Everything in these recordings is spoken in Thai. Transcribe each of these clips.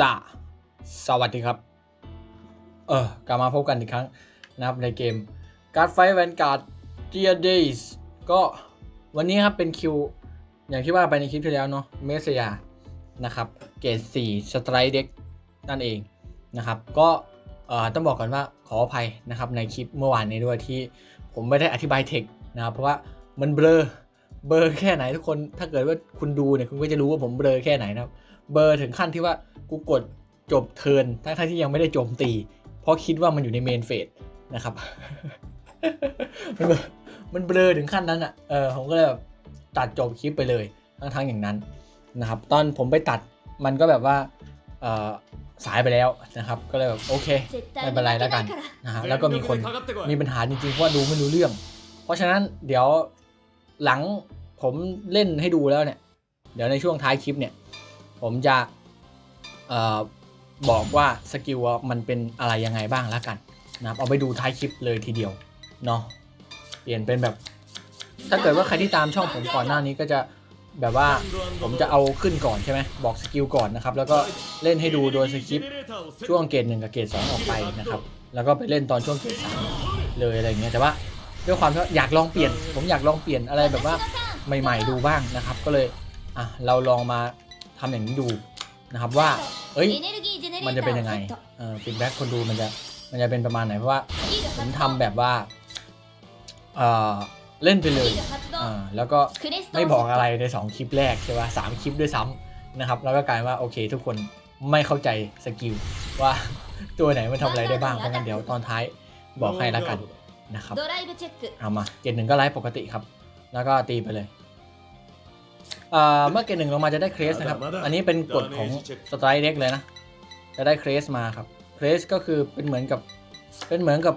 สะสวัสดีครับ เออกลับมาพบกันอีกครั้งนะครับในเกม Card Fight Vanguard Gear Days ก็วันนี้ครับเป็นคิว อย่างที่ว่าไปในคลิปที่แล้วเนาะเมสยานะครับ เกรด4 Strike Deck นั่นเองนะครับ ก็เอ่อต้องบอกก่อนว่าขออภัยนะครับในคลิปเมื่อวานนี้ด้วยที่ผมไม่ได้อธิบายเทคนะครับเพราะว่ามันเบลอเบลอแค่ไหนทุกคนถ้าเกิดว่าคุณดูเนี่ยคุณก็จะรู้ว่าผมเบลอแค่ไหนนะครับ เบอร์ถึงขั้นที่ว่ากูกดจบเทิร์นทั้งๆที่ยังไม่ได้โจมตี เพราะคิดว่ามันอยู่ในเมนเฟสนะครับ มันเบลอมันเบลอถึงขั้นนั้นอะเออผมก็เลยแบบตัดจบคลิปไปเลยทั้งๆอย่างนั้นนะครับ ตอนผมไปตัดมันก็แบบว่าเออสายไปแล้วนะครับ ก็เลยแบบโอเคไม่เป็นไรแล้วกันนะฮะแล้วก็มีคนมีปัญหาจริงๆเพราะว่าดูไม่รู้เรื่อง เพราะฉะนั้นเดี๋ยวหลังผมเล่นให้ดูแล้วเนี่ย เดี๋ยวในช่วงท้ายคลิปเนี่ย ผมจะออบอกว่าสกิลว่ามันเป็นอะไรยังไงบ้างแล้วกันนะครับเอาไปดูท้ายคลิปเลยทีเดียวเนาะเปลี่ยนเป็นแบบ ถ้าเกิดว่าใครที่ตามช่องผมก่อนหน้านี้ก็จะแบบว่าผมจะเอาขึ้นก่อนใช่ไหมบอกสกิลก่อนนะครับ แล้วก็เล่นให้ดูโดยสคริปช่วงเกรดหนึ่งกับเกรดสองออกไปนะครับ แล้วก็ไปเล่นตอนช่วงเกรดสามเลยอะไรเงี้ยแต่ว่าด้วยความที่อยากลองเปลี่ยน ผมอยากลองเปลี่ยนอะไรแบบว่าใหม่ ๆ ดูบ้างนะครับ ก็เลยอะเราลองมา ทำอย่างนี้ดูนะครับว่า เอ้ย มันจะเป็นยังไง เออฟีดแบ็กคนดูมันจะ มันจะเป็นประมาณไหน เพราะว่าผมทำแบบว่า เออเล่นไปเลย อ่า แล้วก็ไม่บอกอะไรใน 2 คลิปแรกใช่ป่ะสามคลิปด้วยซ้ำนะครับ แล้วก็กลายว่าโอเค ทุกคนไม่เข้าใจสกิลว่าตัวไหนมันทำอะไรได้บ้าง เพราะงั้นเดี๋ยวตอนท้ายบอกให้แล้วกันนะครับ เอามา เกรดหนึ่งก็ไลฟ์ปกติครับ แล้วก็ตีไปเลย เอ่อเมื่อเกรดหนึ่งลงมาจะได้เครสนะครับ อันนี้เป็นกฎของสไตร์เด็กเลยนะ จะได้เครสมาครับ เครสก็คือเป็นเหมือนกับ เป็นเหมือนกับ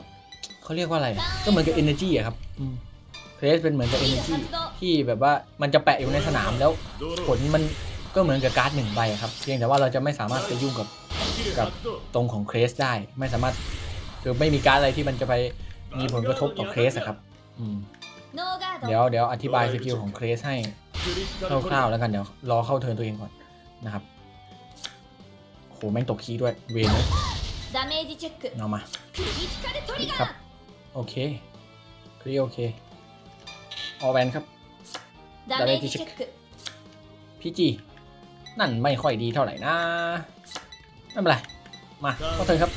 เขาเรียกว่าอะไร ก็เหมือนกับ energy อะครับอืมเครสเป็นเหมือนกับ energy ที่แบบว่ามันจะแปะอยู่ในสนามแล้วผลมันก็เหมือนกับการ์ดหนึ่งใบอะครับ เพียงแต่ว่าเราจะไม่สามารถไปยุ่งกับกับตรงของเครสได้ ไม่สามารถคือไม่มีการ์ดอะไรที่มันจะไปมีผลกระทบต่อเครสอะครับอืมเดี๋ยวเดี๋ยวอธิบายสกิลของเครสให้ คร่าวๆแล้วกันเดี๋ยวรอเข้าเทิร์นตัวเองก่อนนะครับโหแม่งตกคีย์ด้วยเวนเลยเอามาครับโอเคคลีโอเคออแวนครับพี่จีนั่นไม่ค่อยดีเท่าไหร่นะไม่เป็นไร มาเข้าเทิร์นครับ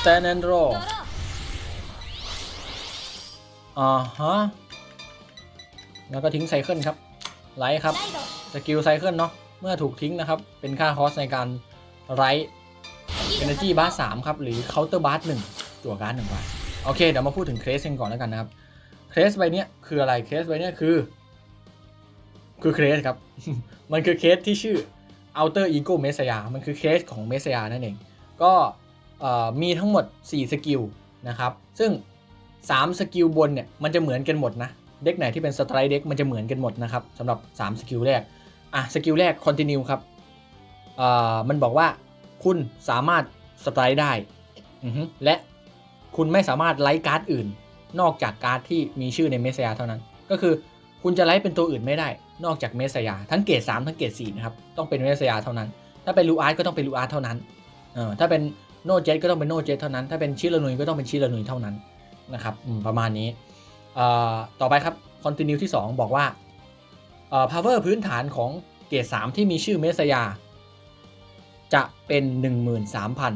Stand and draw อ่าฮะ แล้วก็ทิ้งไซเคิลครับไลท์ครับสกิลไซเคิลเนาะเมื่อถูกทิ้งนะครับ เป็นค่าคอสในการไลท์เอเนจีบาร์สามครับ หรือเคาน์เตอร์บาร์หนึ่งจั่วการ์ดหนึ่งใบโอเค เดี๋ยวมาพูดถึงเคสกันก่อนแล้วกันนะครับเคสใบเนี้ยคืออะไรเคสใบเนี้ยคือ คือเคสครับ มันคือเคสที่ชื่อ Outer Ego m e s s a y a มันคือเคสของ m e s s a y a นั่นเอง ก็มีทั้งหมด 4 สกิลนะครับ ซึ่ง 3 สกิลบนเนี่ย มันจะเหมือนกันหมดนะ เด็กไหนที่เป็นสไตร์เด็กมันจะเหมือนกันหมดนะครับสำหรับ 3 สกิลแรก อะ สกิลแรก Continue ครับเอ่อมันบอกว่าคุณสามารถสไตร์ได้ และคุณไม่สามารถไลท์การ์ดอื่น นอกจากการ์ดที่มีชื่อในเมสยาเท่านั้น ก็คือคุณจะไลท์เป็นตัวอื่นไม่ได้ นอกจากเมสยา ทั้งเกรด3ทั้งเกรด4นะครับต้องเป็นเมสยาเท่านั้น ถ้าเป็นลูอาร์ตก็ต้องเป็นลูอาร์ตเท่านั้นเออถ้าเป็นโนเจตก็ต้องเป็นโนเจตเท่านั้น ถ้าเป็นชิลานุยก็ต้องเป็นชิลานุยเท่านั้นนะครับประมาณนี้ ต่อไปครับ continue ที่ 2 บอกว่าเอ่อ power พื้นฐานของเกรด3ที่มีชื่อเมสยา จะเป็น 13,000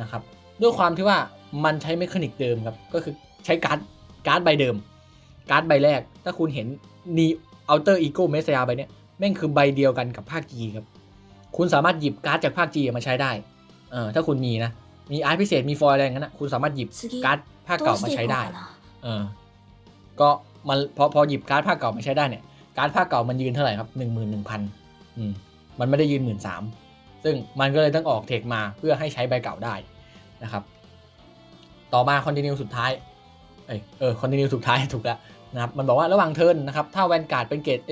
นะครับ ด้วยความที่ว่ามันใช้เมคานิกเดิมครับ ก็คือใช้การ์ดการ์ดใบเดิม การ์ดใบแรก ถ้าคุณเห็นนีอัลเตอร์อีโก้เมสยาใบเนี้ยแม่งคือใบเดียวกันกับภาคจีครับ คุณสามารถหยิบการ์ดจากภาคจีมาใช้ได้เออถ้าคุณมีนะ มีอาร์ตพิเศษมีฟอยล์อะไรอย่างนั้นนะคุณสามารถหยิบการ์ดภาคเก่ามาใช้ได้เออ ก็มันพอพอหยิบการ์ดภาคเก่ามาใช้ได้เนี่ยการ์ดภาคเก่ามันยืนเท่าไหร่ครับหนึ่งหมื่นหนึ่งพันอืมมันไม่ได้ยืนหมื่นสามซึ่งมันก็เลยต้องออกเทคมาเพื่อให้ใช้ใบเก่าได้นะครับ ต่อมาคอนติเนียสุดท้ายเอยเออคอนติเนียสุดท้ายถูกแล้วนะครับมันบอกว่าระหว่างเทิร์นนะครับถ้าแวนการ์ดเป็นเกรดเอ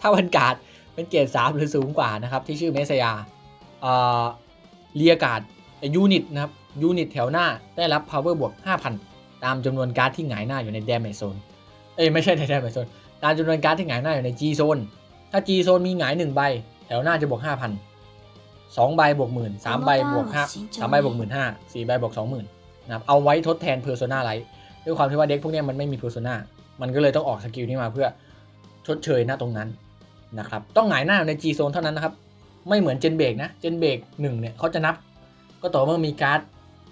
ถ้าแวนการ์ดเป็นเกรดสามหรือสูงกว่านะครับที่ชื่อเมสยาเอ่อเรียการ์ดยูนิตนะครับยูนิตแถวหน้าได้รับ power บวก 5,000 ตามจำนวนการ์ดที่หงายหน้าอยู่ใน damage zone เอ้ยไม่ใช่ใน damage zone ตามจำนวนการ์ดที่หงายหน้าอยู่ใน G zone ถ้า G zone มีหงาย1ใบ แถวหน้าจะบวก5,000สองใบบวกหมื่นสามใบบวกห้าสามใบบวกหมื่นห้าสี่ใบบวกสองหมื่นนะครับเอาไว้ทดแทนเพอร์โซนาไลท์ด้วยความที่ว่าเด็กพวกเนี้ยมันไม่มีเพอร์โซนามันก็เลยต้องออกสกิลนี้มาเพื่อชดเชยหน้าตรงนั้นนะครับต้องหงายหน้าใน G โซนเท่านั้นนะครับ ไม่เหมือนเจนเบรกนะเจนเบรกหนึ่งเนี่ยเขาจะนับ ก็ต่อเมื่อมีการ์ด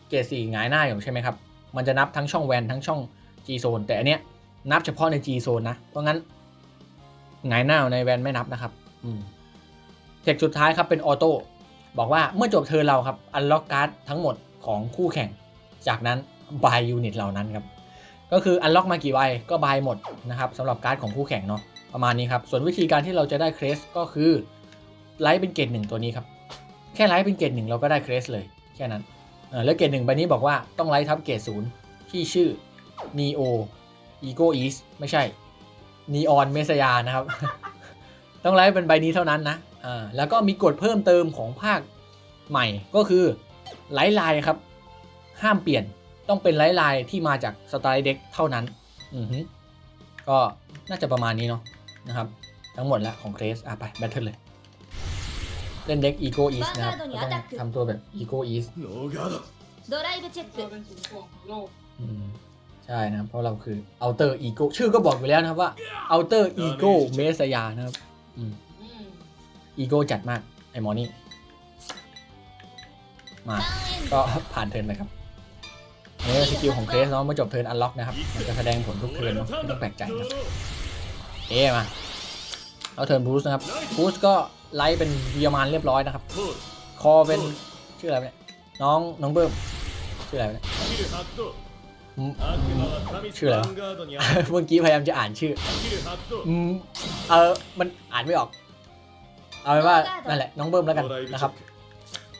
เกรดสี่หงายหน้าอยู่ใช่ไหมครับมันจะนับทั้งช่องแวนทั้งช่อง G โซนแต่อันเนี้ย นับเฉพาะใน G โซนนะ เพราะงั้นหงายหน้าในแวนไม่นับนะครับอืมเทคสุดท้ายครับเป็นออโต้บอกว่าเมื่อจบเทิร์นเราครับอันล็อกการ์ดทั้งหมดของคู่แข่ง จากนั้นบายยูนิตเหล่านั้นครับ ก็คืออันล็อกมากี่ใบก็บายหมดนะครับสำหรับการ์ดของคู่แข่งเนาะประมาณนี้ครับ ส่วนวิธีการที่เราจะได้เครสก็คือไลท์เป็นเกรดหนึ่งตัวนี้ครับ แค่ไลท์เป็นเกรดหนึ่งเราก็ได้เครสเลย แค่นั้นแล้วเกรดหนึ่งใบนี้บอกว่าต้องไลท์ทับเกรดศูนย์ที่ชื่อ neo ego east ไม่ใช่ neon m e s s a y a นะครับ ต้องไลท์เป็นใบนี้เท่านั้นนะอ่าแล้วก็มีกฎเพิ่มเติมของภาคใหม่ก็คือไลท์ไลน์ครับ ห้ามเปลี่ยนต้องเป็นไลท์ไลน์ที่มาจากสไตล์เด็กเท่านั้น อือฮึก็น่าจะประมาณนี้เนาะนะครับ ทั้งหมดแล้วของเครสอ่ะไปแบทเทิลเลย เล่นเด็ก Ego East นะครับก็ต้องทำตัวแบบ Ego East ノーガードドライブチェック อืม ใช่นะเพราะเราคือเอาเตอร์อีโก้ชื่อก็บอกอยู่แล้วนะครับว่าเอาเตอร์อีโก้เมสยานะครับอีโก้จัดมาก ไอ้หมอนี่ มา ก็ผ่านเทิร์นไปครับเนี่ยสกิลของเคสเนาะเมื่อจบเทิร์นอันล็อกนะครับมันจะแสดงผลทุกเทิร์นเนาะไม่ต้องแปลกใจนะเอ๊มาเอาเทิร์นบูสนะครับบูสก็ไลท์เป็นเบียมันเรียบร้อยนะครับ คอเป็นชื่ออะไรเนี่ยน้องน้องเบิร์มชื่ออะไรเนี่ย ชื่ออะไรเมื่อกี้พยายามจะอ่านชื่อเออมันอ่านไม่ออก เอาไว้ว่านั่นแหละน้องเบิ้มแล้วกันนะครับ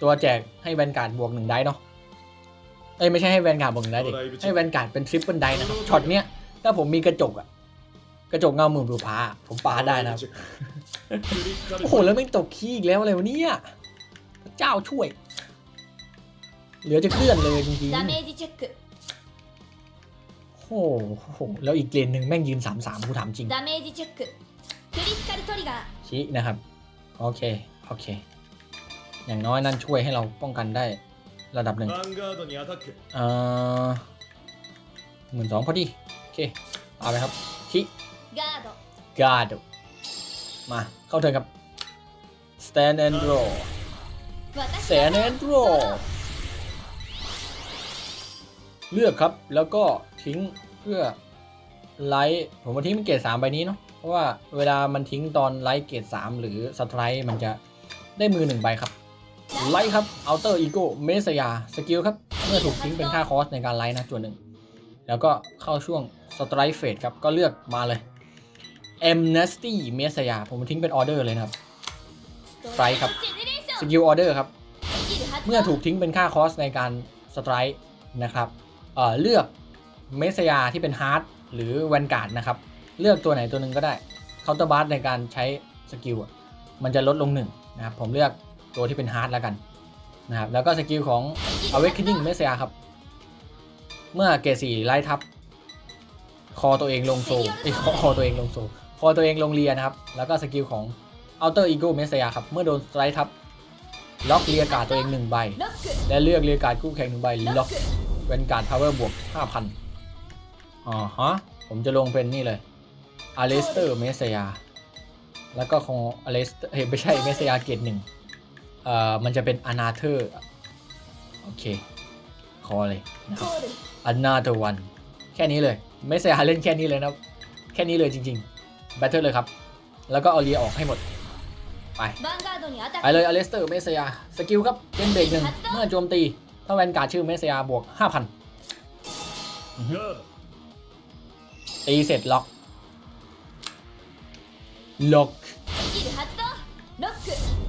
ตัวแจกให้แวนการ์ดบวกหนึ่งได้เนาะเอ้ยไม่ใช่ให้แวนการ์ดบวกหนึ่งได้ดิให้แวนการ์ดเป็นทริปเปิลได้นะครับช็อตเนี้ยถ้าผมมีกระจกอะกระจกเงาหมื่นผู้พาผมปาได้นะโอ้โหแล้วไม่ตกขี้อีกแล้วอะไรวะเนี่ยเจ้าช่วย เหลือจะเคลื่อนเลยจริงๆ โหแล้วอีกเลนหนึ่งแม่งยืนสามสามกูถามจริง ดาเมจเช็คคริติคัลทริกาชี้นะครับ โอเค โอเค อย่างน้อยนั่นช่วยให้เราป้องกันได้ระดับหนึ่งเอ่อหมื่นสองพอดี โอเค เอาไปครับชี้กาดกาดมาเข้าเถิร์ครับ stand and draw stand and draw เลือกครับแล้วก็ ทิ้งเพื่อไลท์ผมมาทิ้งเนเกรดสามใบนี้เนาะเพราะว่าเวลามันทิ้งตอนไลท์เกรดสามหรือสไตร์มันจะได้มือหนึ่งใบครับไลท์ครับอัลเตอร์อีโก้เมสยาสกิลครับเมื่อถูกทิ้งเป็นค่าคอสในการไลท์นะจวนหนึ่งแล้วก็เข้าช่วงสไตร์เฟสครับก็เลือกมาเลยเอ็มเนสตี้เมสยาผมทิ้งเป็นออเดอร์เลยนะครับไลร์ครับสกิลออเดอร์ครับเมื่อถูกทิ้งเป็นค่าคอสในการสไตร์นะครับเเลือก เมสยาที่เป็นฮาร์ดหรือแวนการ์ดนะครับ เลือกตัวไหนตัวหนึ่งก็ได้เคาน์เตอร์บาร์ในการใช้สกิลมันจะลดลงหนึ่งนะครับผมเลือกตัวที่เป็นฮาร์ดแล้วกันนะครับแล้วก็สกิลของ awakening เมสยาครับ เมื่อเกสีไล่ทับ คอตัวเองลงโซไอ้คอตัวเองลงโซ่คอตัวเองลงเรียนะครับ แล้วก็สกิลของ outer ego เมสยาครับ เมื่อโดนไล่ทับล็อกเรียกาดตัวเองหนึ่งใบ และเลือกเรียกาดคู่แข่งหนึ่งใบล็อกเป็นการ power บวก 5,000 อ๋อฮะ ผมจะลงเป็นนี่เลยอาเลสเตอร์เมสยา แล้วก็ของอาเลสเฮ้ยไม่ใช่เมสยาเกตหนึ่งเอ่อ มันจะเป็นอนาเธอร์ โอเค คอเลยนะครับอนาเธอร์วัน แค่นี้เลย เมสยาเล่นแค่นี้เลยนะ แค่นี้เลยจริงๆ แบทเทิลเลยครับ แล้วก็เอาเรียออกให้หมด ไป ไปเลยอาเลสเตอร์เมสยา สกิลครับเป็นเบรกหนึ่งเมื่อโจมตี ถ้าแวนการ์ดชื่อเมสยาบวกห้5,000 ตีเสร็จล็อก ล็อก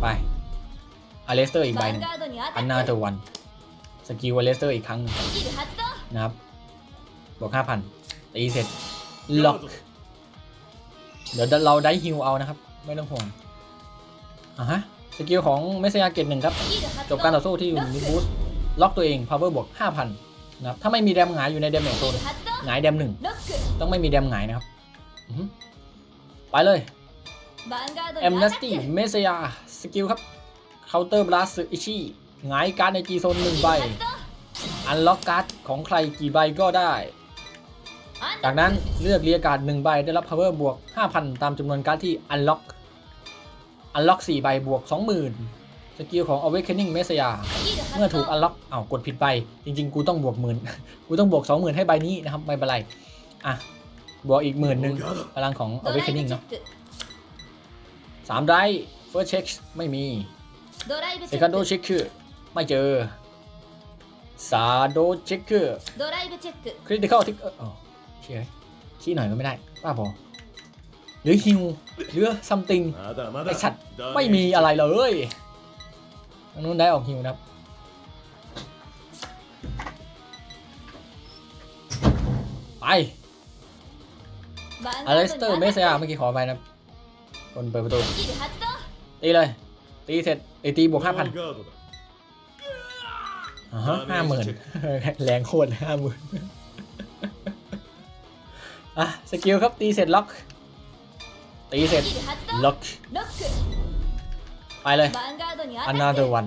ไปอเลสเตอร์อีกใบนึงอันนาเทอร์วัน สกิลอเลสเตอร์อีกครั้งนะครับ บวกห้าพันตีเสร็จ ล็อก เดี๋ยวเราได้ฮิวเอานะครับ ไม่ต้องห่วงอะฮะ สกิลของเมสยาเกตหนึ่งครับ จบการต่อสู้ที่อยู่ในบูสล็อกตัวเองพาวเวอร์บวกห้าพันนะครับ ถ้าไม่มีแดมหงายอยู่ในเดมหนึ่งโซนหงายแดมหนึ่ง ต้องไม่มีแดมไงนะครับ ไปเลยเอ็มเนสตี้เมเซียสกิลครับเคาน์เตอร์บลัสอิชิหงายการในจีโซนหนึ่งใบ อันล็อกการ์ดของใครกี่ใบก็ได้ จากนั้นเลือกเรียกการ์ดหนึ่งใบได้รับพาวเวอร์บวก 5,000 ตามจำนวนการ์ดที่อันล็อก อันล็อก4ใบบวก 20,000 สกิลของ awakening เมสยาเมื่อถูกอันล็อกอ้าวกดผิดใบจริง ๆ กูต้องบวกหมื่น กูต้องบวก 20,000 ให้ใบนี้นะครับไม่เป็นไร อะบวกอีกหมื่นหนึ่งพลังของ awakening เนาะสามได้ first check ไม่มี second check ไม่เจอสาโดเช็คคือคริติคอลทิกเออเชียขี้หน่อยก็ไม่ได้ป้าพอหรือฮิวหรือซัมติงไอสัตว์ไม่มีอะไรเลยทางนู้นได้ออกฮิวนะครับไป อเลสเตอร์เมสเซียเมื่อกี้ขอไปนะคนเปิดประตูตีเลย ตีเสร็จไอตีบวกห้าพันห้าหมื่นแรงโคตรห้าหมื่นอะสกิลครับตีเสร็จล็อก ตีเสร็จล็อก ไปเลยอันนาเดอร์วัน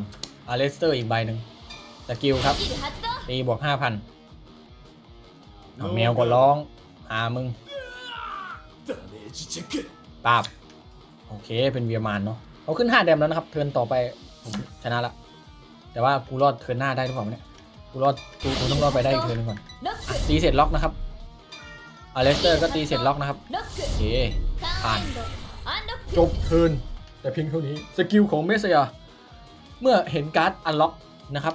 อาเลสเตอร์อีกใบหนึ่งสกิลครับตีบวกห้าพันแมวก็ร้องหามึง ปาบโอเคเป็นเวียมานเนาะเขาขึ้นห้าแดมแล้วนะครับ เทินต่อไปชนะละแต่ว่ากูรอดเทินหน้าได้หรือเปล่าเนี่ยกูรอดกูกูต้องรอดไปได้อีกเทินนึงก่อนตีเสร็จล็อกนะครับอเลสเตอร์ก็ตีเสร็จล็อกนะครับโอเคผ่านจบเทินแต่เพียงเท่านี้สกิลของเมสยาเมื่อเห็นการ์ดอันล็อกนะครับ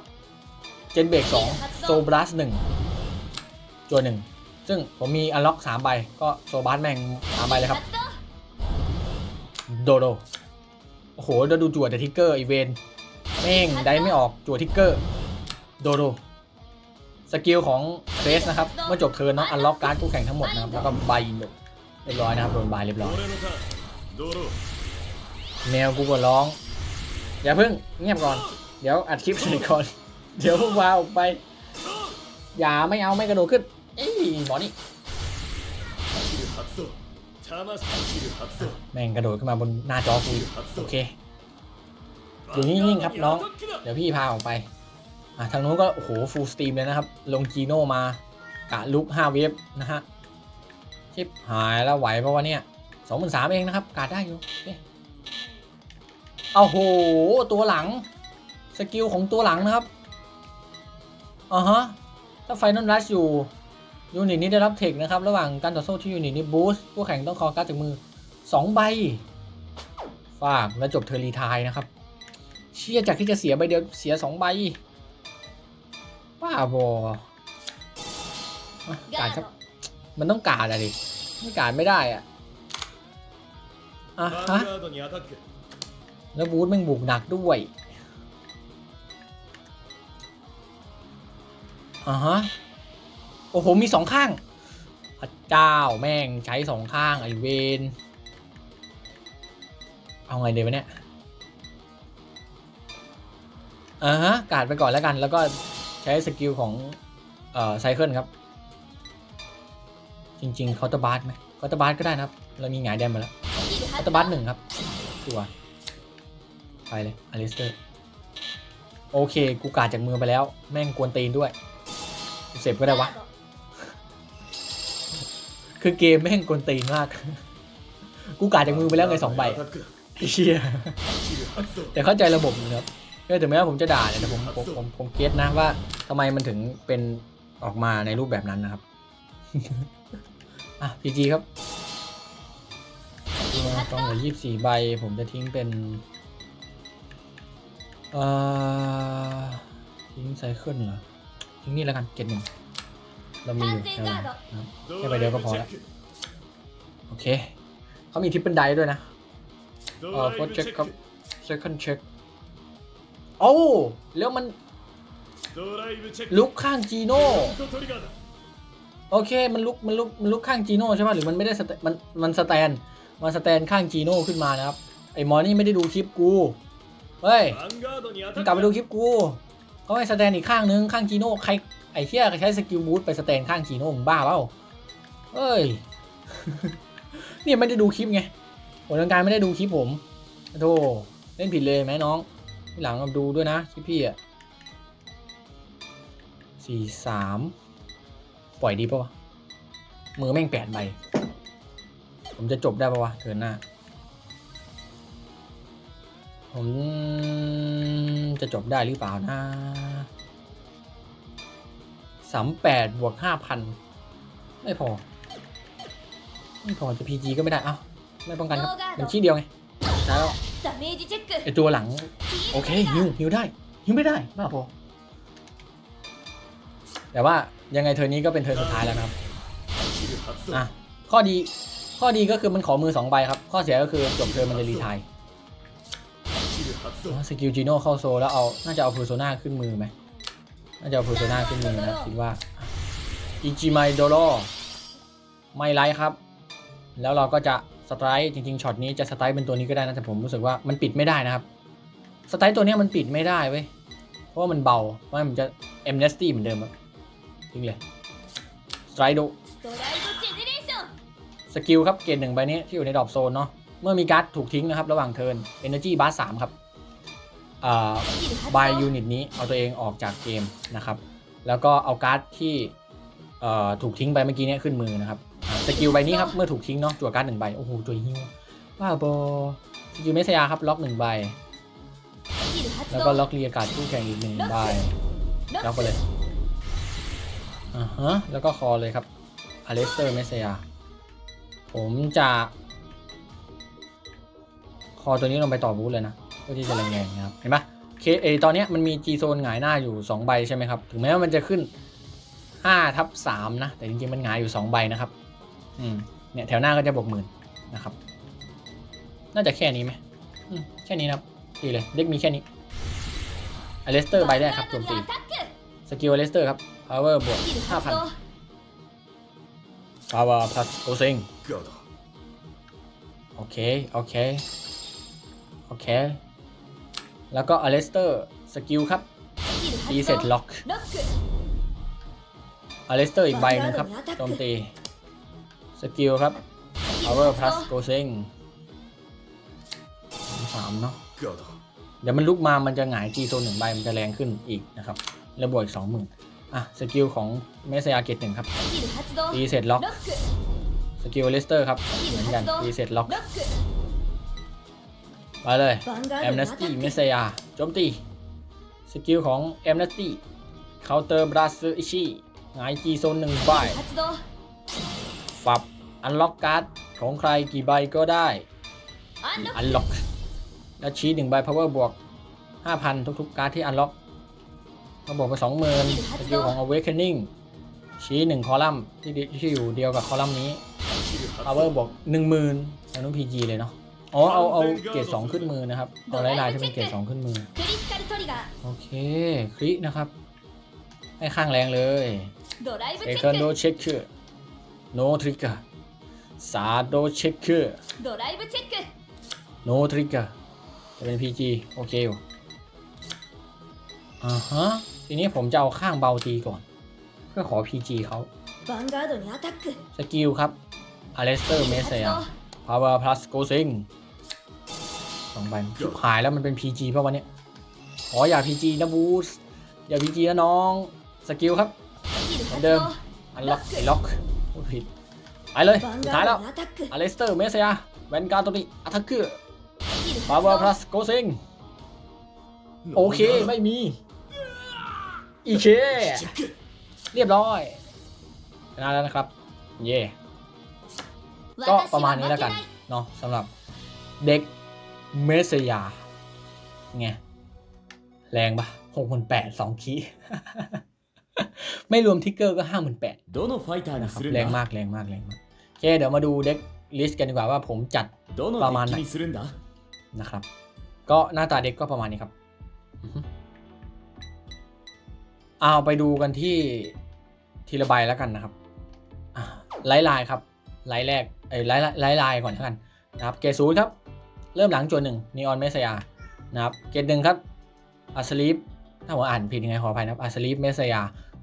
เจนเบกสองโซบลัสหนึ่งจัวหนึ่ง ซึ่งผมมีอันล็อกสามใบ ก็โซบาร์แม่งสามใบเลยครับ โดโด โอ้โหเดดูจั่วแต่ทิกเกอร์อีเวนแม่งได้ไม่ออกจั่วทิกเกอร์ โดโด สกิลของเฟสนะครับ เมื่อจบเทิร์นเนาะอันล็อกการ์ดคู่แข่งทั้งหมดนะครับ แล้วก็ใบอินเรียบร้อยนะครับ โดนใบเรียบร้อย แมวกูก็ร้อง อย่าเพิ่งเงียบก่อน เดี๋ยวอัดคลิปเสร็จก่อน เดี๋ยวว้าออกไป อย่าไม่เอาไม่กระโดดขึ้น เอ้แม่งกระโดดขึ้นมาบนหน้าจอกูโอเคอยู่นิ่งๆครับน้อง เดี๋ยวพี่พาออกไปอะทางนู้นก็โอ้โหฟูลสตรีมเลยนะครับ ลงจีโน่มากะลุกห้าเวฟนะฮะชิบหายแล้วไหวเพราะว่าเนี่ยสองหมื่นสามเองนะครับ กาดได้อยู่เอ้าโหตัวหลัง สกิลของตัวหลังนะครับอ่าฮะถ้าไฟนอลรัชอยู่ ยูนิตนี้ได้รับเทคนะครับ ระหว่างการต่อสู้ที่ยูนิตนี้บูสต์ผู้แข่งต้องคอการ์ดจากมือ 2 ใบฟาบและจบเทอร์รีทายนะครับ เชี่ยจากที่จะเสียใบเดียวเสีย 2 ใบป้าบอกาดครับ มันต้องการอะดิไม่การไม่ได้อะอะฮะแล้วบูธแม่งบุกหนักด้วยอะฮะ โอ้โหมีสองข้างพระเจ้าแม่งใช้สองข้างไอเวนเอาไงเดี๋ยวเนี่ยอ่าฮะกาดไปก่อนแล้วกัน แล้วก็ใช้สกิลของเอ่อไซเคิลครับ จริงๆเคาน์เตอร์บาร์ไหมเคาน์เตอร์บาร์ก็ได้นะครับ เรามีหงายแดมมาแล้วเคาน์เตอร์บาร์หนึ่งครับตัวไปเลยอลิสเตอร์โอเค กูกาดจากมือไปแล้ว แม่งกวนตีนด้วย เสพก็ได้วะ คือเกมแม่งกวนตีนมาก กูกาดจากมือไปแล้วไงสองใบเชี่ยแต่เข้าใจระบบนะครับถึงแม้ว่าผมจะด่าเนี่ยแต่ผมผมผมเก็ตนะว่าทำไมมันถึงเป็นออกมาในรูปแบบนั้นนะครับ อะพีจีครับต้องเหลือยี่สิบสี่ใบ ผมจะทิ้งเป็นเอ่อทิ้งไซเคิลเหรอ ทิ้งนี่แล้วกันเก็ตหนึ่ง เรามีอยู่ใช่ไหมแค่ใบเดียวก็พอแล้วโอเคเขามีทิปเปินไดด้วยนะเออโฟร์เช็คครับเซคันด์เช็คโอ้แล้วมันลุกข้างจีโน่โอเคมันลุกมันลุกมันลุกข้างจีโน่ใช่ป่ะหรือมันไม่ได้สแตมันมันสแตนมันสแตนข้างจีโน่ขึ้นมานะครับไอ้มอนี่ไม่ได้ดูคลิปกูเฮ้ยกลับไปดูคลิปกู เขาให้สแตนอีกข้างนึงข้างจีโน่ใครไอ้เชี่ยใช้สกิลบูทไปสแตนข้างจีโน่มึงบ้าเปล่าเอ้ยเนี่ยไม่ได้ดูคลิปไงผลการไม่ได้ดูคลิปผมโธ่เล่นผิดเลยไหมน้องที่หลังมาดูด้วยนะคลิปพี่อะสี่สามปล่อยดีปะวะมือแม่งแปดใบ ผมจะจบได้ปะวะเทินหน้า ผมจะจบได้หรือเปล่านะสามแปดบวกห้าพันไม่พอ ไม่พอจะพีจีก็ไม่ได้ เอ้า ไม่ป้องกันครับ มันชี้เดียวไงแล้วไอตัวหลัง โอเคฮิวฮิวได้ฮิวไม่ได้มากพอ แต่ว่ายังไงเทอร์นี้ก็เป็นเทอร์สุดท้ายแล้วครับอะข้อดีข้อดีก็คือมันขอมือสองใบครับ ข้อเสียก็คือจบเทอร์มันจะรีทาย สกิลจีโน่เข้าโซแล้วเอา น่าจะเอาเพอร์โซนาขึ้นมือไหม น่าจะเอาเพอร์โซนาขึ้นมือนะคิดว่าอิจิไมโดโรไม่ไลท์ครับ แล้วเราก็จะสไตร์จริงๆช็อตนี้จะสไตร์เป็นตัวนี้ก็ได้นะแต่ผมรู้สึกว่ามันปิดไม่ได้นะครับ สไตร์ตัวนี้มันปิดไม่ได้เว้ย เพราะว่ามันเบาเพราะมันจะเอ็มเนสตี้เหมือนเดิมครับจริงเลยสไตร์ดูสกิลครับเกณฑ์หนึ่งใบนี้ที่อยู่ในดรอปโซนเนาะ เมื่อมีการ์ดถูกทิ้งนะครับ ระหว่างเทิร์น Energy Bar 3ครับบายยูนิตนี้เอาตัวเองออกจากเกมนะครับ แล้วก็เอาการ์ดที่ถูกทิ้งไปเมื่อกี้นี้ขึ้นมือนะครับสกิลใบนี้ครับเมื่อถูกทิ้งเนาะจั่วการ์ดหนึ่งใบโอ้โหจั่วหิ้วว้าบอสกิลเมสยาครับล็อกหนึ่งใบ แล้วก็ล็อกเรียการ์ดคู่แข่งอีกหนึ่งใบล็อกไปเลยอ่าฮะแล้วก็คอเลยครับอเลสเตอร์เมสยาผมจะ อตัวนี้ลงไปต่อบูธเลยนะเพื่อที่จะแรงๆนะครับเห็นไหมเคเอตอนนี้มันมีจีโซนหงายหน้าอยู่ 2 ใบใช่ไหมครับ ถึงแม้ว่ามันจะขึ้น5ทับ3นะ แต่จริงๆมันหงายอยู่ 2 ใบนะครับอืมเนี่ยแถวหน้าก็จะบวกหมื่นนะครับ น่าจะแค่นี้ไหมแค่นี้นะครับดีเลยเด็กมีแค่นี้อเลสเตอร์ใบแรกครับโจมตีสกิลอเลสเตอร์ครับพาวเวอร์บวก5,000เวอร์พลัสโอเซงโอเค โอเค โอเค แล้วก็อเลสเตอร์สกิลครับตีเสร็จล็อกอเลสเตอร์อีกใบนึงครับโจมตีสกิลครับ power plus go s i n g สามเนาะเดี๋ยวมันลุกมามันจะหงายจีโซนหนึ่งใบมันจะแรงขึ้นอีกนะครับแล้วบวอีกสองหมื่นอะสกิลของเมสซยาเกตหนึ่งครับตีเสร็จล็อกสกิลเลสเตอร์ครับเหมือนกันตีเสร็จล็อก ไปเลยแอมเนสตี้เมสเซียโจมตี สกิลของแอมเนสตี้เคาน์เตอร์บราซูอิชิหงายจีโซนหนึ่งใบปรับอันล็อกการ์ดของใครกี่ใบก็ได้อันล็อกแล้วชี้หนึ่งใบพาวเวอร์บวก 5,000 ทุกๆ การ์ดที่อันล็อกมาบวกไปสองหมื่นสกิลของ awakening ชี้หนึ่งคอลัมน์ที่ที่อยู่เดียวกับคอลัมน์นี้ power บวกหนึ่งหมื่นอนุพีจีเลยเนาะ อ๋อเอาเอาเกรดสองขึ้นมือนะครับตัไลายลายจะเป็นเกรดสองขึ้นมือโอเคคลินะครับให้ข้างแรงเลยเอกันโดเช็คคือโนทริกเกอร์ซาโดเช็คคือโนทริกเกอร์จะเป็นพีจีโอเคอยู่อ่าฮะทีนี้ผมจะเอาข้างเบาตีก่อน เพื่อขอพีจีเขาสกิลครับอเลสเตอร์เมสเซีย พ power plus go เซิงสองใบทุบหายแล้วมันเป็น PG ป่ะวันนี้ขออย่า PG นะบูสอย่า PG นะน้อง สกิลครับเหมือนเดิม อันล็อกไอ้ล็อกผิด ไปเลย สุดท้ายแล้วอเลสเตอร์ เมสยาแวนการ์ตัวนี้อัทักเกอร์ power plus go sing โอเค ไม่มี อีเค เรียบร้อยชนะแล้วนะครับ เย่ ก็ประมาณนี้แล้วกันเนาะสำหรับเด็กเมสยาไงแรงปะหกหมื่นแปดสองคีไม่รวมทิกเกอร์ก็ห้าหมื่นแปดนะครับแรงมากแรงมากแรงมากโอเคเดี๋ยวมาดูเด็กลิสต์กันดีกว่าว่าผมจัดประมาณไหนนะครับ ก็หน้าตาเด็กก็ประมาณนี้ครับเอาไปดูกันที่ทีละใบแล้วกันนะครับ หลายๆครับ ไลท์แรกเอ้ยไลท์ไลท์ไลน์ก่อนแล้วกันนะครับเกรดศูนย์ครับ เริ่มหลังจวนหนึ่งนีออนเมสยานะครับเกรดหนึ่งครับอาสลีปถ้าผมอ่านผิดยังไงขออภัยนะครับอาสลีปเมสยา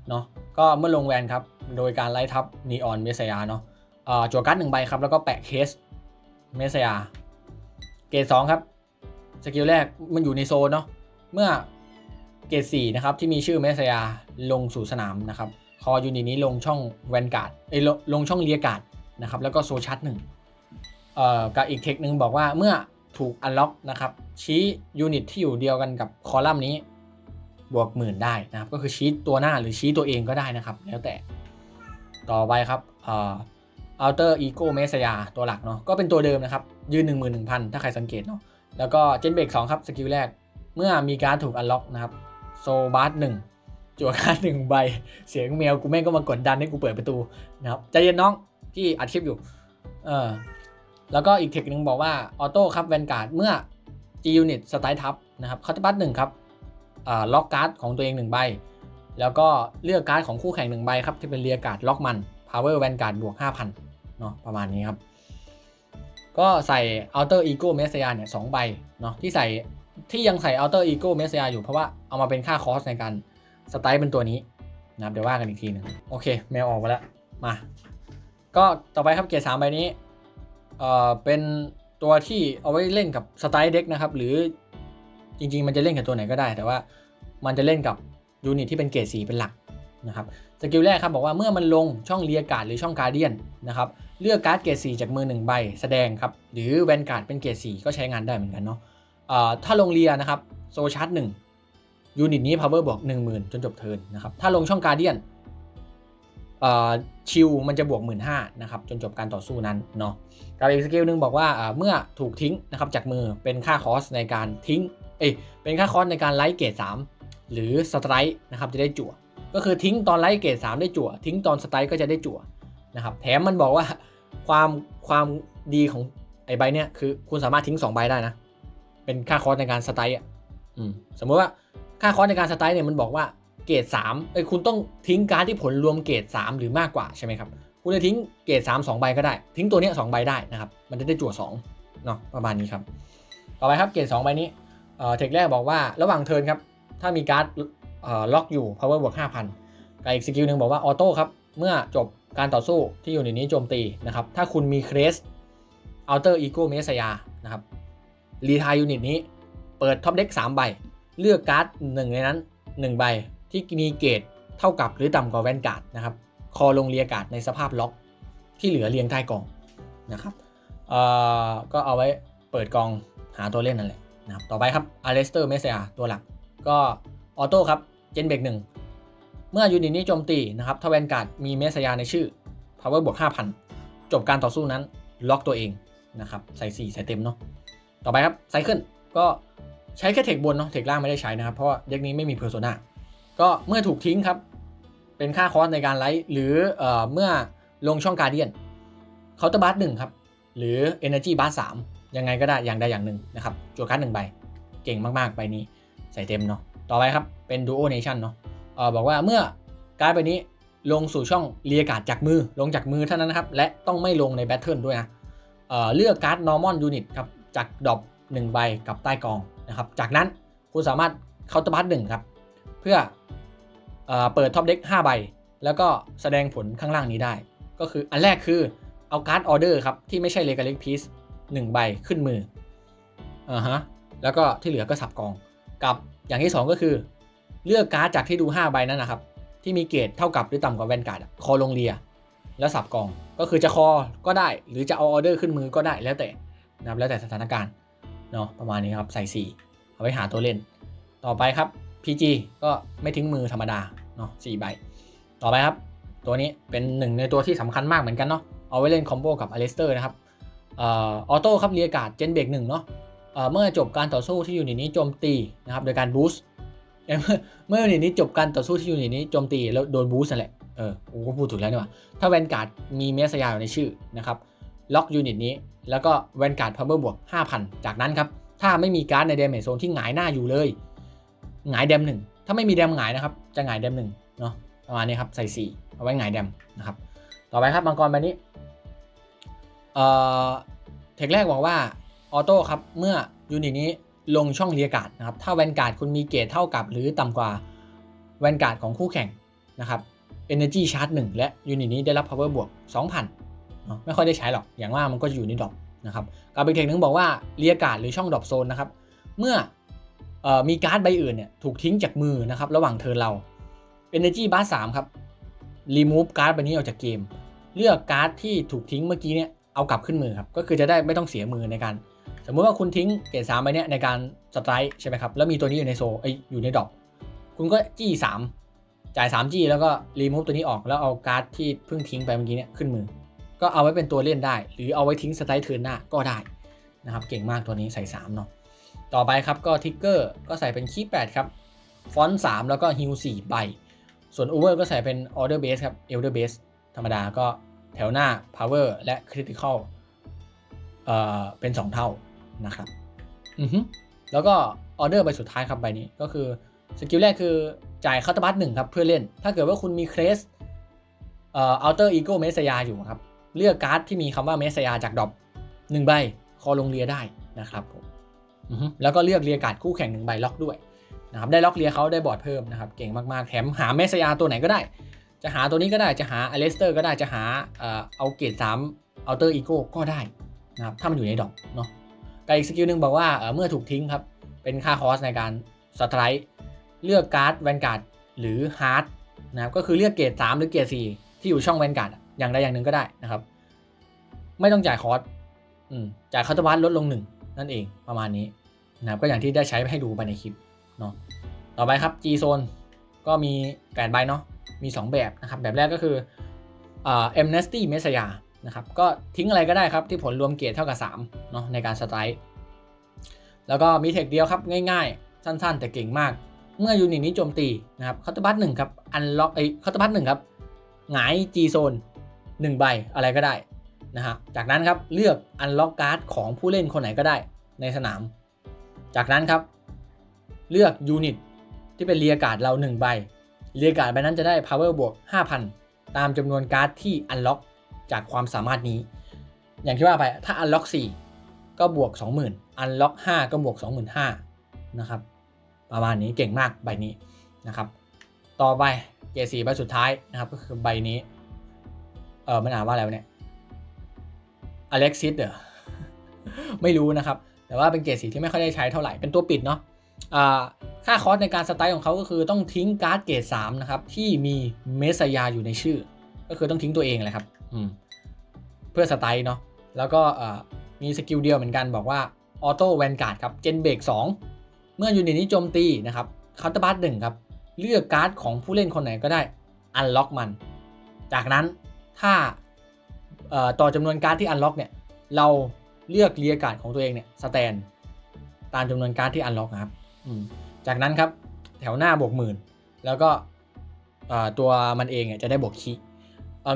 เนาะก็เมื่อลงแวนครับ โดยการไล่ทับนีออนเมสยาเนาะจั่วการ์ดหนึ่งใบครับ แล้วก็แปะเคสเมสยา เกรดสองครับ สกิลแรกมันอยู่ในโซนเนาะเมื่อเกรดสี่นะครับที่มีชื่อเมสยาลงสู่สนามนะครับ คอยูนิตนี้ลงช่องแวนการ์ดเอ้ยลงลงช่องเลียการ์ด นะครับแล้วก็โซชัดหนึ่งเอ่อกับอีกเทคหนึ่งบอกว่าเมื่อถูกอันล็อกนะครับชี้ยูนิตที่อยู่เดียวกันกับคอลัมน์นี้บวกหมื่นได้นะครับก็คือชี้ตัวหน้าหรือชี้ตัวเองก็ได้นะครับ แล้วแต่ต่อไปครับเอ่อ Outer Ego m e s s a y a ตัวหลักเนาะก็เป็นตัวเดิมนะครับ ยืน 11,000 ถ้าใครสังเกตเนาะแล้วก็ Gen Break 2ครับสกิลแรก เมื่อมีการถูกอันล็อกนะครับโซบาร์หนึ่งจั่วการ์ดหนึ่งใบ เสียงแมวกูแม่งก็มากดดันให้กูเปิดประตูนะครับใจเย็นน้อง พี่อัดคลิปอยู่ เออ แล้วก็อีกเทคหนึ่งบอกว่าออโต้ครับแวนการ์ดเมื่อ G Unit สไตล์ทับนะครับคาร์บัตหนึ่งครับอ่าล็อกการ์ดของตัวเองหนึ่งใบ แล้วก็เลือกการ์ดของคู่แข่งหนึ่งใบครับที่เป็นเรียการ์ดล็อกมัน Power Vanguard บวก 5,000เนาะประมาณนี้ครับ ก็ใส่ Outer Ego m e s s a y a เนี่ยสองใบเนาะที่ใส่ที่ยังใส่ Outer Ego m e s s a y a อยู่เพราะว่าเอามาเป็นค่าคอสในการสไตล์เป็นตัวนี้นะครับเดี๋ยวว่ากันอีกทีหนึงโอเค แมวออกมาแล้ว มา ก็ต่อไปครับเกียร์สามใบนี้เอ่อเป็นตัวที่เอาไว้เล่นกับสไตล์เด็กนะครับ หรือจริงๆ มันจะเล่นกับตัวไหนก็ได้ แต่ว่ามันจะเล่นกับยูนิตที่เป็นเกรดสีเป็นหลักนะครับสกิลแรกครับบอกว่าเมื่อมันลงช่องเรียกาดหรือช่องการเดียนนะครับเลือกการ์ดเกรดสีจากมือหนึ่งใบแสดงครับ หรือแวนการ์ดเป็นเกรดสีก็ใช้งานได้เหมือนกันเนาะเอ่อถ้าลงเรียนะครับโซชาร์จหนึ่งยูนิตนี้ power บวก10,000 จนจบเทิร์นนะครับถ้าลงช่องการเดียน ชิลมันจะบวก 1 5ื่นนะครับจนจบการต่อสู้นั้นเนาะกับอีกสกิลหนึ่งบอกว่าเมื่อถูกทิ้งนะครับจากมือเป็นค่าคอสในการทิ้งเอ้ยเป็นค่าคอสในการไลท์เกรด3หรือสไตร์นะครับจะได้จั่ว ก็คือทิ้งตอนไลท์เกรด3ได้จั่ว ทิ้งตอนสไตร์ก็จะได้จั่วนะครับแถมมันบอกว่าความความดีของไอ้ใบเนี้ยคือคุณสามารถทิ้ง2ใบได้นะเป็นค่าคอสในการสไตร์อะสมมติว่าค่าคอสในการสไตร์เนี่ยมันบอกว่า เกรด3เอ้ยคุณต้องทิ้งการ์ดที่ผลรวมเกรด3 หรือมากกว่าใช่ไหมครับ คุณจะทิ้งเกรด3 2ใบก็ได้ ทิ้งตัวเนี้ย2ใบได้นะครับ มันจะได้จั่ว2เนาะประมาณนี้ครับ ต่อไปครับเกรด2ใบนี้เอ่อเทคแรกบอกว่าระหว่างเทิร์นครับ ถ้ามีการ์ดเอ่อล็อกอยู่ power บวก5,000กับอีกสกิลหนึ่งบอกว่าออโต้ครับ เมื่อจบการต่อสู้ที่อยู่ในนี้โจมตีนะครับ ถ้าคุณมีเครส outer ego m e s s a y a นะครับรีทายยูนิตนี้ เปิดท็อปเด็ก3ใบ เลือกการ์ดหนึ่งในนั้น 1 ใบ ที่มีเกรดเท่ากับหรือต่ำกว่าแวนการ์ดนะครับ คอลงเรียการ์ดในสภาพล็อกที่เหลือเรียงใต้กองนะครับเอ่อก็เอาไว้เปิดกองหาตัวเล่นนั่นแหละนะครับต่อไปครับอเลสเตอร์เมสเซียตัวหลัก ก็ออโต้ครับเจนเบกหนึ่งเมื่อยูนิตนี้โจมตีนะครับถ้าแวนการ์ดมีเมสเซียในชื่อ power บวก5,000 จบการต่อสู้นั้นล็อกตัวเองนะครับใส่4ใส่เต็มเนาะต่อไปครับไซเคิลก็ใช้แค่เทคบนเนาะเทคล่างไม่ได้ใช้นะครับ เพราะเด็กนี้ไม่มีเพอร์โซนา ก็เมื่อถูกทิ้งครับ เป็นค่าคอสในการไลท์หรือเออเมื่อลงช่องการเดียนเคาน์เตอร์บัสหนึ่งครับ หรือ Energy บัสสามยังไงก็ได้อย่างใดอย่างหนึ่งนะครับจัวการ์ดหนึ่งใบ เก่งมากๆใบนี้ใส่เต็มเนาะต่อไปครับเป็น Duo Nation เนาะออบอกว่าเมื่อการ์ดใบนี้ลงสู่ช่องเรียการ์ดจากมือลงจากมือเท่านั้นนะครับ และต้องไม่ลงในแบทเทิลด้วยนะเเลือกการ์ด Normal Unit ครับจากดรอปหนึ่งใบกับใต้กองนะครับจากนั้นคุณสามารถเคาน์เตอร์บัสหนึ่งครับ เพื่อเอเปิดท็อปเด็ก5ใบ แล้วก็แสดงผลข้างล่างนี้ได้ ก็คืออันแรกคือเอาการ์ดออเดอร์ครับ ที่ไม่ใช่เลกาเล็กพีซหนึ่งใบขึ้นมืออ่าฮะแล้วก็ที่เหลือก็สับกอง กับอย่างที่ 2 ก็คือ เลือกการ์ดจากที่ดู 5 ใบนั้นนะครับ ที่มีเกรดเท่ากับหรือต่ำกว่าแวนการ์ดคอลงเรีย แล้วสับกองก็คือจะคอก็ได้ หรือจะเอาออเดอร์ขึ้นมือก็ได้แล้วแต่นะครับแล้วแต่สถานการณ์เนาะประมาณนี้ครับใส่4เอาไว้หาตัวเล่นต่อไปครับ PG ก็ไม่ทิ้งมือธรรมดาเนาะ4ใบ ต่อไปครับ ตัวนี้เป็นหนึ่งในตัวที่สำคัญมากเหมือนกันเนาะเอาไว้เล่นคอมโบกับอเลสเตอร์นะครับเออโต้ครับเรียกาดเจนเบรกหนึ่งเนาะเอ่อเมื่อจบการต่อสู้ที่อยูนิตนี้โจมตีนะครับโดยการบูสต์เมื่อเมื่อยูนิตนี้จบการต่อสู้ที่ยูนิตนี้โจมตีแล้วโดนบูสต์นั่นแหละ เออกูก็พูดถูกแล้วนี่ว่าถ้าแวนการ์ดมีเมสยาอยู่ในชื่อนะครับล็อกยูนิตนี้ แล้วก็แวนการ์ดพาวเวอร์บวก 5,000 จากนั้นครับ ถ้าไม่มีการ์ดในเดเมจโซนที่หงายหน้าอยู่เลย หงายแดมหนึ่งถ้าไม่มีแดมหงายนะครับ จะหงายแดมหนึ่งเนาะประมาณนี้ครับใส่สี่เอาไว้หงายแดมนะครับ ต่อไปครับมังกรใบนี้เอ่อเทคแรกบอกว่าออโต้ครับเมื่อยูนิตนี้ลงช่องเรียกาดนะครับ ถ้าแวนการ์ดคุณมีเกรดเท่ากับหรือต่ำกว่าแวนการ์ดของคู่แข่งนะครับ Energy Charge 1 และยูนิตนี้ได้รับ Power บวก 2,000เนาะไม่ค่อยได้ใช้หรอก อย่างว่ามันก็จะอยู่ในดรอปนะครับกับอีกเทคนึงบอกว่าเรียกาดหรือช่องดรอปโซนนะครับ เมื่อ มีการ์ดใบอื่นเนี่ยถูกทิ้งจากมือนะครับระหว่างเทิร์นเรา Energy Bar 3ครับ remove การ์ดใบนี้ออกจากเกม เลือกการ์ดที่ถูกทิ้งเมื่อกี้เนี่ยเอากลับขึ้นมือครับก็คือจะได้ไม่ต้องเสียมือในการ สมมติว่าคุณทิ้งเกรดสามใบเนี้ยในการสไตร์ใช่ไหมครับแล้วมีตัวนี้อยู่ในโซเอ้ยอยู่ในดอกคุณก็จี้สามจ่าย3จี้แล้วก็รีมูฟตัวนี้ออกแล้วเอาการ์ดที่เพิ่งทิ้งไปเมื่อกี้เนี่ยขึ้นมือ ก็เอาไว้เป็นตัวเล่นได้ หรือเอาไว้ทิ้งสไตร์เทิร์นหน้าก็ได้นะครับ เก่งมากตัวนี้ใส่ 3 เนาะ ต่อไปครับก็ทิกเกอร์ก็ใส่เป็นคีย์8ครับ ฟอนต์3แล้วก็ฮิล4ใบ ส่วนโอเวอร์ก็ใส่เป็นออเดอร์เบสครับเอลเดอร์เบสธรรมดาก็แถวหน้า Power และ Critical เอ่อเป็น 2 เท่านะครับอือฮึแล้วก็ออเดอร์ใบสุดท้ายครับใบนี้ก็คือสกิลแรกคือจ่ายคาตบัตหนึ่งครับเพื่อเล่น ถ้าเกิดว่าคุณมีเครสเอ่ออัลเตอร์อีโก้เมสยาอยู่ครับ เลือกการ์ดที่มีคำว่าเมสยาจากดรอปหนึ่งใบคอลงเรียได้นะครับผม แล้วก็เลือกเรียกาดคู่แข่งหนึ่งใบล็อกด้วยนะครับได้ล็อกเรียเขาได้บอร์ดเพิ่มนะครับเก่งมากๆแถมหาเมสยาตัวไหนก็ได้ จะหาตัวนี้ก็ได้จะหาอเลสเตอร์ก็ได้จะหาเอาเกรดสามเอัลเตอร์อีโก้ก็ได้นะครับถ้ามันอยู่ในดอปเนาะกับอีกสกิลหนึ่งบอกว่าเมื่อถูกทิ้งครับเป็นค่าคอสในการสไตร์เลือกการ์ดแวนการ์ดหรือฮาร์ดนะครับก็คือเลือกเกรด3หรือเกรด4ที่อยู่ช่องแวนการ์ดอย่างใดอย่างหนึ่งก็ได้นะครับ ไม่ต้องจ่ายคอสจ่ายคาร์บัสลดลง1นั่ง นั่นเองประมาณนี้นะครับก็อย่างที่ได้ใช้ให้ดูไปในคลิปเนาะต่อไปครับ G Zone ก็มี8ใบเนาะมี 2 แบบนะครับ แบบแรกก็คืออ่า Amnesty m e s s i a นะครับก็ทิ้งอะไรก็ได้ครับที่ผลรวมเกรดเท่ากับ3เนาะในการสไตร์แล้วก็มีเทคเดียวครับง่ายๆ สั้นๆ แต่เก่งมาก เมื่อยูนิตนี้โจมตีนะครับคาตบัตหนึ่งครับอันล็อกไอคาตบัตหนึ่งครับหงายจีโซนหนึ่งใบอะไรก็ได้ นะฮะจากนั้นครับเลือกอันล็อกการ์ดของผู้เล่นคนไหนก็ได้ในสนาม จากนั้นครับ เลือกยูนิตที่เป็นเรียการ์ดเรา 1 ใบ เรียการ์ดใบนั้นจะได้ power บวก 5,000 ตามจำนวนการ์ดที่อันล็อกจากความสามารถนี้ อย่างที่ว่าไปถ้าอันล็อก4 ก็บวก 20,000อันล็อก5 ก็บวก 25,000นะครับประมาณนี้เก่งมากใบนี้นะครับ ต่อไปเกรดสีใบสุดท้ายนะครับก็คือใบนี้ เออมันอ่านว่าอะไรวเนี่ย อเล็กซิสเหรอไม่รู้นะครับ แต่ว่าเป็นเกรดสีที่ไม่ค่อยได้ใช้เท่าไหร่ เป็นตัวปิดเนาะอ่าค่าคอสในการสไตล์ของเขาก็คือต้องทิ้งการ์ดเกรด3นะครับ ที่มีเมสยาอยู่ในชื่อ ก็คือต้องทิ้งตัวเองแหละครับอืมเพื่อสไตล์เนาะแล้วก็มีสกิลเดียวเหมือนกันบอกว่าออโต้แวนการ์ดครับเจนเบรก2เมื่อยูนิตนี้โจมตีนะครับคาร์ตบัสหนึ่งครับ เลือกการ์ดของผู้เล่นคนไหนก็ได้อันล็อกมัน จากนั้นถ้า ต่อจำนวนการ์ดที่อันล็อกเนี่ย เราเลือกเรียการ์ดของตัวเองเนี่ยสแตนตามจำนวนการ์ดที่อันล็อกนะครับจากนั้นครับแถวหน้าบวกหมื่นแล้วก็ตัวมันเองเนี่ยจะได้บวกคี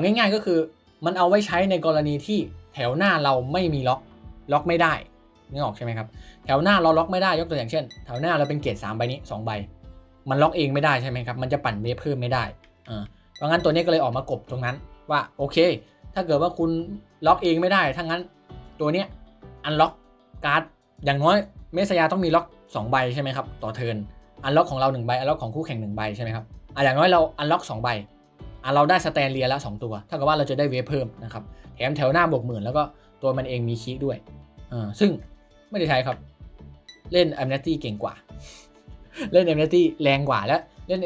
ง่ายๆก็คือมันเอาไว้ใช้ในกรณีที่แถวหน้าเราไม่มีล็อกล็อกไม่ได้นึกออกใช่ไหมครับแถวหน้าเราล็อกไม่ได้ยกตัวอย่างเช่น แถวหน้าเราเป็นเกรด3ใบนี้ 2 ใบ มันล็อกเองไม่ได้ใช่ไหมครับมันจะปั่นเวฟเพิ่มไม่ได้อ่าเพราะงั้นตัวนี้ก็เลยออกมากบตรงนั้นว่าโอเค ถ้าเกิดว่าคุณล็อกเองไม่ได้ถ้างั้นตัวเนี้ยอันล็อกการ์ดอย่างน้อยเมสยาต้องมีล็อก 2 ใบใช่ไหมครับต่อเทิร์นอันล็อกของเรา1ใบอันล็อกของคู่แข่ง1ใบใช่ไหมครับอะอย่างน้อยเราอันล็อก2ใบอะเราได้สแตนเรียแล้ว 2 ตัวถ้ากับว่าเราจะได้เวฟเพิ่มนะครับแถมแถวหน้าบวกหมื่นแล้วก็ตัวมันเองมีคีด้วยอ่าซึ่งไม่ได้ใช้ครับ เล่น a m n e s t y เก่งกว่า เล่น a m n e s t y แรงกว่าและเล่น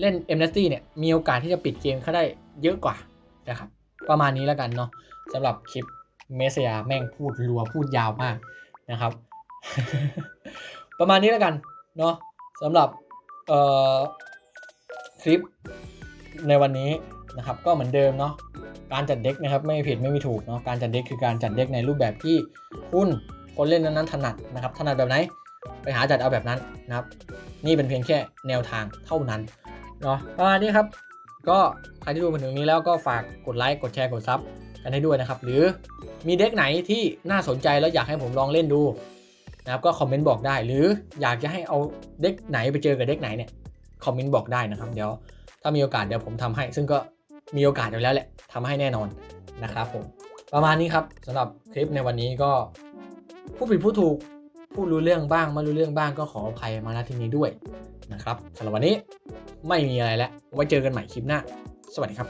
เล่น a m n e s t y เนี่ยมีโอกาสที่จะปิดเกมเขาได้เยอะกว่านะครับ ประมาณนี้แล้วกันเนาะสำหรับคลิปเมสยาแม่งพูดรัวพูดยาวมากนะครับ ประมาณนี้แล้วกันเนาะสำหรับเอ่อคลิปในวันนี้นะครับ ก็เหมือนเดิมเนาะการจัดเด็กนะครับไม่ผิดไม่มีถูกเนาะการจัดเด็กคือการจัดเด็กในรูปแบบที่คุณคนเล่นนั้นๆถนัดนะครับถนัดแบบไหนไปหาจัดเอาแบบนั้นนะครับ นี่เป็นเพียงแค่แนวทางเท่านั้นเนาะประมาณนี้ครับ ก็ใครที่ดูมาถึงนี้แล้วก็ฝากกดไลค์กดแชร์กดซับกันให้ด้วยนะครับ หรือมีเด็กไหนที่น่าสนใจแล้วอยากให้ผมลองเล่นดูนะครับก็คอมเมนต์บอกได้ หรืออยากจะให้เอาเด็กไหนไปเจอกับเด็กไหนเนี่ยคอมเมนต์บอกได้นะครับเดี๋ยวถ้ามีโอกาสเดี๋ยวผมทำให้ ซึ่งก็มีโอกาสอยู่แล้วแหละทำให้แน่นอนนะครับผมประมาณนี้ครับสำหรับคลิปในวันนี้ก็ผู้ผิดผู้ถูก พูดรู้เรื่องบ้างไม่รู้เรื่องบ้างก็ขออภัยมาณที่นี้ด้วย นะครับสำหรับวันนี้ไม่มีอะไรแล้วไว้เจอกันใหม่คลิปหน้า สวัสดีครับ